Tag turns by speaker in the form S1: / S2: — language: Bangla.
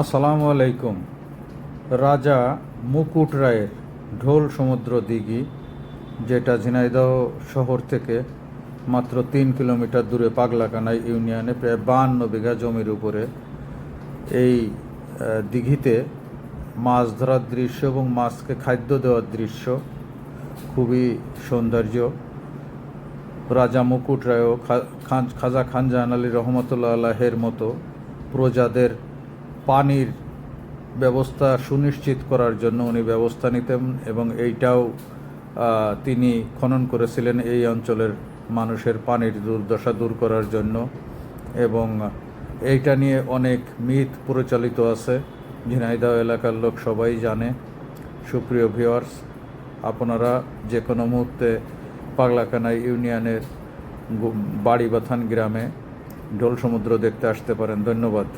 S1: আসসালামু আলাইকুম। রাজা মুকুট রায়ের ঢোল সমুদ্র দিঘি, যেটা ঝিনাইদহ শহর থেকে মাত্র তিন কিলোমিটার দূরে পাগলাকানাই ইউনিয়নে প্রায় বাহান্ন বিঘা জমির উপরে এই দিঘিতে মাছ ধরার দৃশ্য এবং মাছকে খাদ্য দেওয়ার দৃশ্য খুবই সৌন্দর্য। রাজা মুকুট রায়ও খাজা খান জাহান আলী রহমতুল্লাহ আল্লাহের মতো প্রজাদের পানির ব্যবস্থা সুনিশ্চিত করার জন্য উনি ব্যবস্থা নিতেন এবং এইটাও তিনি খনন করেছিলেন এই অঞ্চলের মানুষের পানির দুর্দশা দূর করার জন্য এবং এইটা নিয়ে অনেক মিথ প্রচলিত আছে। ঝিনাইদহ এলাকার লোক সবাই জানে। সুপ্রিয় ভিওয়ার্স আপনারা যে কোনো মুহূর্তে পাগলাকানাই ইউনিয়নের বাড়িবাথান গ্রামে ঢোল সমুদ্র দেখতে আসতে পারেন। ধন্যবাদ।